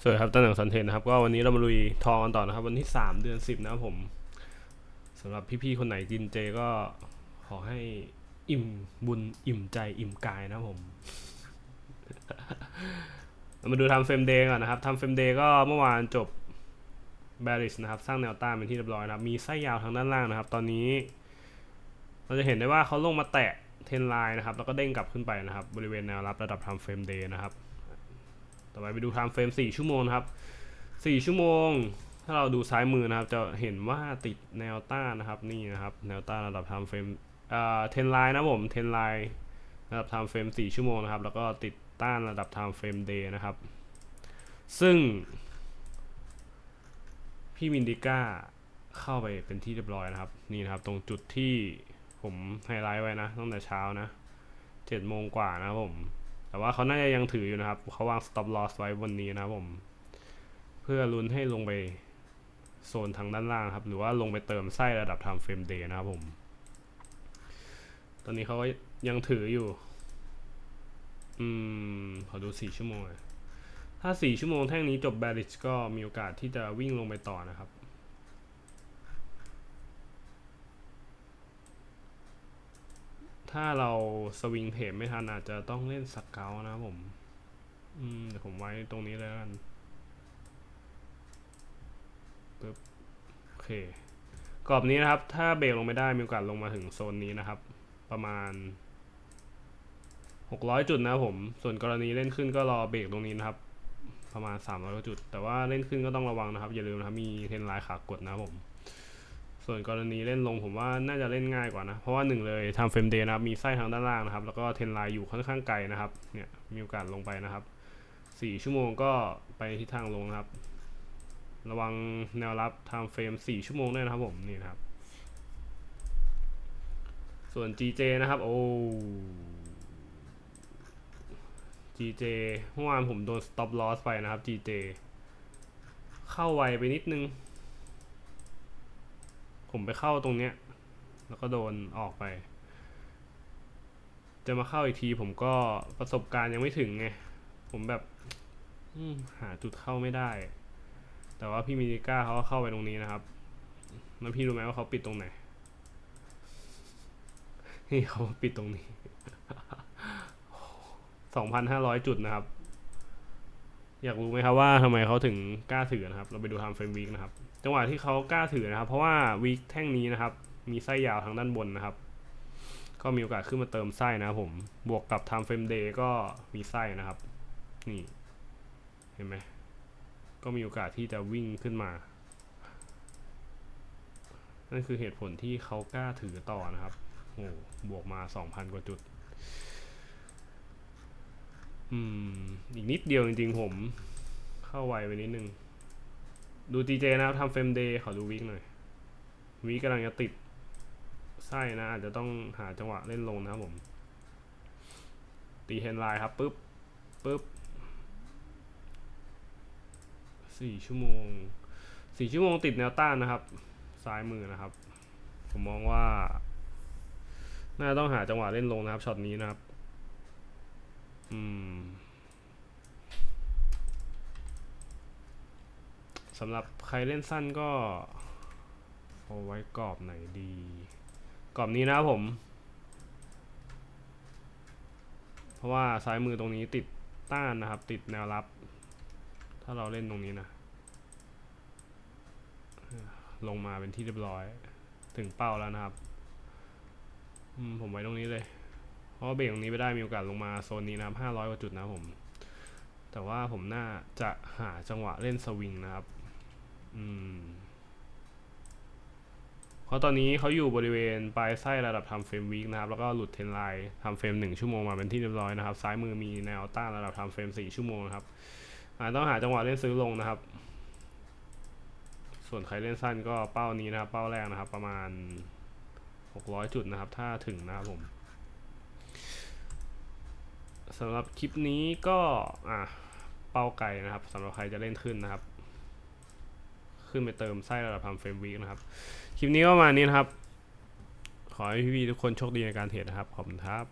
สวัสดีครับตั้งหนังสันเทนนะครับก็วันนี้เรามาลุยทองกันต่อนะครับ วันที่ 3 เดือน 10 นะครับผมสำหรับพี่ๆคนไหนกินเจก็ขอให้อิ่มบุญอิ่มใจอิ่มกายนะครับผมเรามาดูทำเฟรมเดย์ก่อนนะครับทำเฟรมเดย์ก็เมื่อวานจบ b a r i s นะครับ สร้างแนวต้านเป็นที่เรียบร้อยนะครับ มีไส้ยาวทางด้านล่างนะครับ ตอนนี้ เราจะเห็นได้ว่าเขาลงมาแตะเทนไลน์นะครับ แล้วก็เด้งกลับขึ้นไปนะครับ บริเวณแนวรับระดับทำเฟรมเดย์นะครับ ต่อไปไปดูไทม์เฟรม4ชั่วโมงนะครับ4ชั่วโมง ถ้าเราดูซ้ายมือนะครับ จะเห็นว่าติดแนวต้านนะครับนี่นะครับแนวต้านระดับไทม์เฟรมอ่าเทนไลน์นะผมเทนไลน์ระดับไทม์เฟรม4ชั่วโมงนะครับ แล้วก็ติดต้านระดับไทม์เฟรมเดย์นะครับ ซึ่ง พี่มินดิก้าเข้าไปเป็นที่เรียบร้อยนะครับ นี่นะครับ ตรงจุดที่ผมไฮไลท์ไว้นะตั้งแต่เช้านะ7โมงกว่านะครับผม แต่ว่าเขาน่าจะยังถืออยู่นะครับเขาวาง stop loss ไว้บนนี้นะครับผม เพื่อลุ้นให้ลงไปโซนทางด้านล่างครับ หรือว่าลงไปเติมไส้ระดับ time frame day นะครับผม ตอนนี้เขาก็ยังถืออยู่ อืม ขอดู 4 ชั่วโมงถ้า 4 ชั่วโมงแท่งนี้จบ bearish ก็มีโอกาสที่จะวิ่งลงไปต่อนะครับ ถ้าเราสวิงเทรดไม่ทันอาจจะต้องเล่นสเกลนะผม อืมเดี๋ยวผมไว้ตรงนี้แล้วกันปึ๊บโอเค กรอบนี้นะครับ ถ้าเบรกลงไม่ได้มีโอกาสลงมาถึงโซนนี้นะครับ ประมาณ 600 จุดนะผม ส่วนกรณีเล่นขึ้นก็รอเบรกตรงนี้นะครับ ประมาณ 300 จุด แต่ว่าเล่นขึ้นก็ต้องระวังนะครับ อย่าลืมนะครับ มีเทนไลน์ขากดนะผม ส่วนกรณีเล่นลงผมว่าน่าจะเล่นง่ายกว่านะ เพราะว่าหนึ่งเลยทำเฟรมเดย์นะครับ มีไส้ทางด้านล่างนะครับ แล้วก็เทนไลน์อยู่ค่อนข้างไกลนะครับ เนี่ยมีโอกาสลงไปนะครับสี่ชั่วโมงก็ไปทิศทางลงนะครับ ระวังแนวรับทม์เฟรมสี่ชั่วโมงด้วยนะครับผมนี่นะครับ ส่วน GJ นะครับโอ้ GJ เมื่อวานผมโดน stop loss ไปนะครับ GJ เข้าไวไปนิดนึง ผมไปเข้าตรงเนี้ย แล้วก็โดนออกไป จะมาเข้าอีกที ผมก็ประสบการณ์ยังไม่ถึงไง ผมแบบหาจุดเข้าไม่ได้ แต่ว่าพี่มินิก้าเขาเข้าไปตรงนี้นะครับ แล้วพี่รู้ไหมว่าเขาปิดตรงไหน นี่เขาปิดตรงนี้ สองพันห้าร้อยจุดนะครับ อยากรู้ไหมครับว่าทำไมเขาถึงกล้าถือนะครับ เราไปดูทำเฟรมวีคนะครับ จังหวะที่เขากล้าถือนะครับ เพราะว่าวีคแท่งนี้นะครับ มีไส้ยาวทางด้านบนนะครับ ก็มีโอกาสขึ้นมาเติมไส้นะครับผมบวกกับ time frame day ก็มีไส้นะครับ นี่ เห็นไหมก็มีโอกาสที่จะวิ่งขึ้นมา นั่นคือเหตุผลที่เขากล้าถือต่อนะครับโอ้บวกมา 2,000 กว่าจุด อืม อีกนิดเดียวจริงๆผม เข้าไวไปนิดนึง ดู TJ นะครับทำเฟรมเดย์ขอดูวิกหน่อย วิกกำลังจะติดไส้นะ อาจจะต้องหาจังหวะเล่นลงนะครับผม ตีเฮนไลน์ครับปุ๊บปุ๊บสี่ชั่วโมงสี่ชั่วโมงติดแนวต้านนะครับ ซ้ายมือนะครับ ผมมองว่า น่าต้องหาจังหวะเล่นลงนะครับช็อตนี้นะครับ อืม สำหรับใครเล่นสั้นก็เอาไว้กรอบไหนดี กรอบนี้นะผม เพราะว่าซ้ายมือตรงนี้ติดต้านนะครับ ติดแนวรับ ถ้าเราเล่นตรงนี้นะ ลงมาเป็นที่เรียบร้อย ถึงเป้าแล้วนะครับ ผมไว้ตรงนี้เลยเพราะเบรกตรงนี้ไม่ได้มีโอกาสลงมาโซนนี้นะครับ500กว่าจุดนะผม แต่ว่าผมน่าจะหาจังหวะเล่นสวิงนะครับ เพราะตอนนี้เขาอยู่บริเวณปลายไส้ระดับทำเฟรมวีคนะครับ แล้วก็หลุดเทนไลน์ทำเฟรมหนึ่งชั่วโมงมาเป็นที่เรียบร้อยนะครับ ซ้ายมือมีแนวต้านระดับทำเฟรมสี่ชั่วโมงครับต้องหาจังหวะเล่นซื้อลงนะครับ ส่วนใครเล่นสั้นก็เป้านี้นะครับ เป้าแรกนะครับ ประมาณ 600 จุดนะครับ ถ้าถึงนะครับผมสำหรับคลิปนี้ก็อะเป้าไก่นะครับสำหรับใครจะเล่นขึ้นนะครับ ขึ้นไปเติมไส้ระดับทำเฟรมวีคนะครับ คลิปนี้ก็ประมาณนี้นะครับ ขอให้พี่ๆทุกคนโชคดีในการเทรดนะครับ ขอบคุณครับ